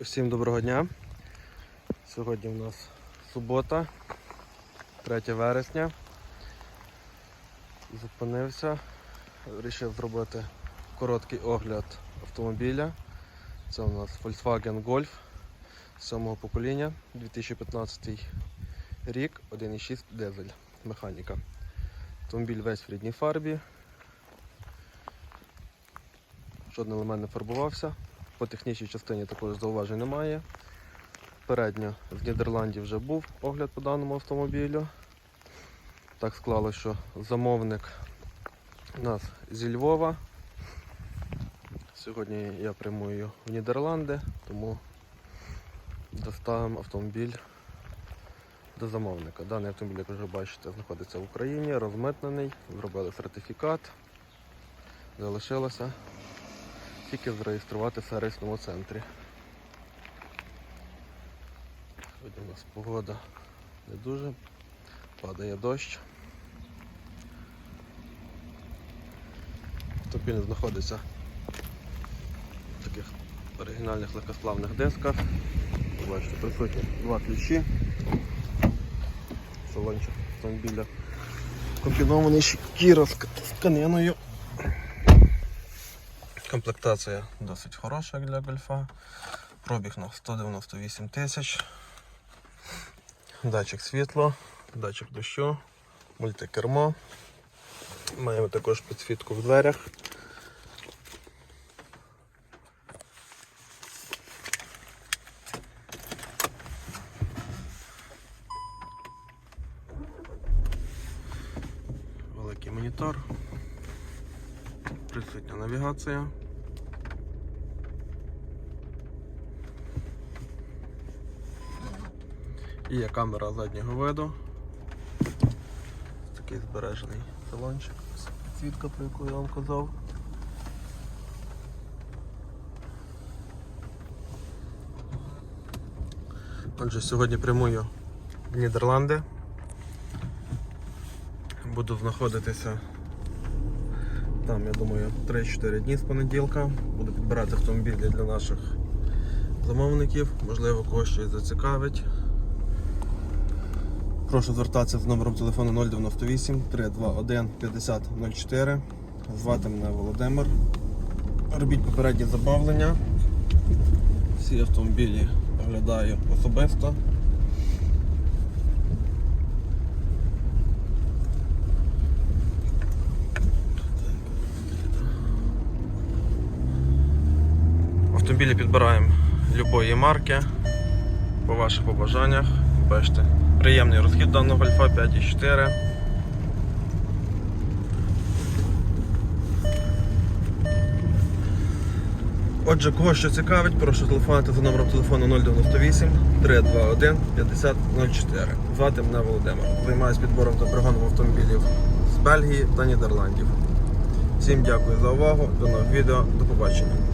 Всім доброго дня. Сьогодні у нас субота, 3 вересня. Зупинився, вирішив зробити короткий огляд автомобіля. Це у нас Volkswagen Golf 7 покоління, 2015 рік, 1,6 дизель, механіка. Автомобіль весь в рідній фарбі. Жодний елемент не фарбувався. По технічній частині також зауважень немає. Передньо з Нідерландів вже був огляд по даному автомобілю. Так склало, що замовник у нас зі Львова. Сьогодні я прямую в Нідерланди, тому доставимо автомобіль до замовника. Даний автомобіль, як ви бачите, знаходиться в Україні, розмитнений, зробили сертифікат. Залишилося тільки зареєструвати в сервісному центрі. Сьогодні у нас погода не дуже, падає дощ. Автомобіль знаходиться в таких оригінальних легкосплавних дисках. Бачите, присутні два ключі. Салончик автомобіля комбінований шкіра з тканиною. Комплектація досить хороша для гольфа. Пробіг на 198 тисяч. Датчик світла, датчик дощу, мультикермо. Маємо також підсвітку в дверях. Великий монітор. Присутня навігація. І є камера заднього виду. Такий збережений салончик. Підсвітка, про яку я вам казав. Отже, сьогодні прямую в Нідерланди. Буду знаходитися там, я думаю, 3-4 дні з понеділка. Буду підбирати автомобілі для наших замовників, можливо, когось щось зацікавить. Прошу звертатися з номером телефону 098 321 5004. Звати мене Володимир. Робіть попереднє забавлення. Всі автомобілі оглядаю особисто. Автомобілі підбираємо любої марки по ваших побажаннях. Бачите, приємний розхід даного гольфа 5,4. Отже, кого що цікавить, прошу телефонувати за номером телефону 098 321 5004. Звати мене Володимир. Займаюся підбором та пригоном автомобілів з Бельгії та Нідерландів. Всім дякую за увагу, до нових відео, до побачення.